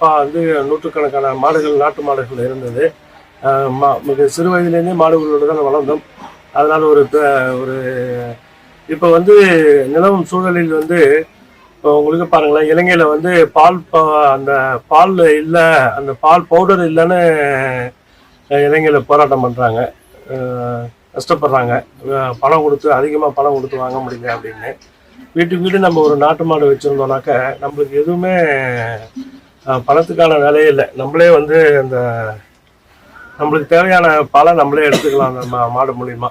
அப்பா வந்து நூற்றுக்கணக்கான மாடுகள் நாட்டு மாடுகள் இருந்தது. மா- மிக சிறு வயதிலேருந்தே மாடுகளோடு தான் வளர்ந்தோம். அதனால் ஒரு ஒரு இப்போ வந்து நிலவும் சூழலில் வந்து இப்போ உங்களுக்கு பாருங்களேன் இலங்கையில் வந்து பால் அந்த பால் இல்லை அந்த பால் பவுடர் இல்லைன்னு இலங்கையில் போராட்டம் பண்ணுறாங்க கஷ்டப்படுறாங்க. பணம் கொடுத்து அதிகமாக பணம் கொடுத்து வாங்க முடியல அப்படின்னு. வீட்டுக்கு வீடு நம்ம ஒரு நாட்டு மாடு வச்சுருந்தோம்னாக்க நம்மளுக்கு எதுவுமே பணத்துக்கான வேலையே இல்லை. நம்மளே வந்து அந்த நம்மளுக்கு தேவையான பாலை நம்மளே எடுத்துக்கலாம் அந்த மா- மாடு மூலியமா.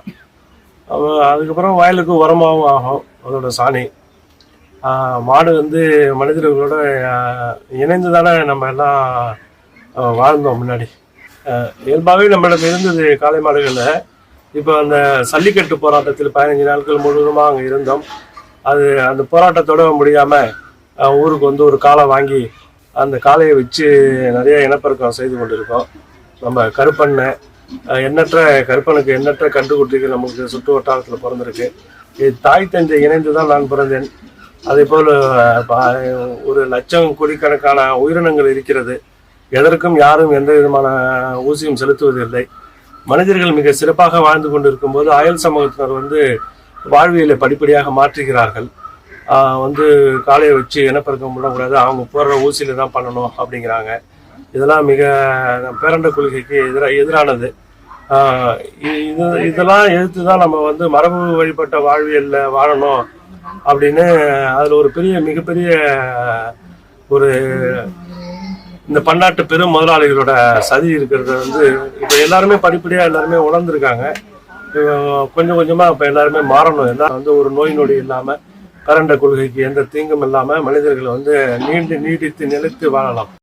அதுக்கப்புறம் வயலுக்கு உரமாகவும் ஆகும் அதோட சாணி. மாடு வந்து மனிதர்களோட இணைந்து தானே நம்ம எல்லாம் வாழ்ந்தோம் முன்னாடி. இயல்பாகவே நம்மளிடம் இருந்தது காளை மாடுகளில். இப்போ அந்த சல்லிக்கட்டு போராட்டத்தில் பதினஞ்சு நாட்கள் முழுவதுமாக அங்கே இருந்தோம். அது அந்த போராட்டத்தோட முடியாமல் ஊருக்கு வந்து ஒரு காலம் வாங்கி அந்த காளையை வச்சு நிறைய இனப்பெருக்கம் செய்து கொண்டிருக்கோம். நம்ம கருப்பண்ணை எண்ணற்ற கருப்பனுக்கு எண்ணற்ற கண்டுகுட்டிகள் நமக்கு சுற்று வட்டாரத்தில் பிறந்திருக்கு. இது தாய் தந்தை இணைந்து தான் நான் பிறந்தேன். அதே போல் ஒரு லட்சம் கோடிக்கணக்கான உயிரினங்கள் இருக்கிறது. எதற்கும் யாரும் எந்த விதமான ஊசியும் செலுத்துவதில்லை. மனிதர்கள் மிக சிறப்பாக வாழ்ந்து கொண்டிருக்கும் போது அயல் சமூகத்தினர் வந்து வாழ்வியலை படிப்படியாக மாற்றுகிறார்கள். வந்து காலையை வச்சு இனப்பெருக்கம் பண்ணக்கூடாது அவங்க போடுற ஊசியில தான் பண்ணணும் அப்படிங்கிறாங்க. இதெல்லாம் மிக பேரண்ட கொள்கைக்கு எதிராக எதிரானது. இது இதெல்லாம் எதிர்த்து தான் நம்ம வந்து மரபு வழிபட்ட வாழ்வியலில் வாழணும் அப்படின்னு அதில் ஒரு பெரிய மிகப்பெரிய ஒரு இந்த பன்னாட்டு பெரும் முதலாளிகளோட சதி இருக்கிறது வந்து இப்போ எல்லாருமே படிப்படியாக எல்லாருமே உணர்ந்துருக்காங்க. கொஞ்சம் கொஞ்சமாக இப்போ எல்லாருமே மாறணும். எல்லாம் வந்து ஒரு நோய் நொடி இல்லாமல் கரண்ட கொள்கைக்கு எந்த தீங்கும் இல்லாமல் மனிதர்களை வந்து நீண்டு நீடித்து நிலைத்து வாழலாம்.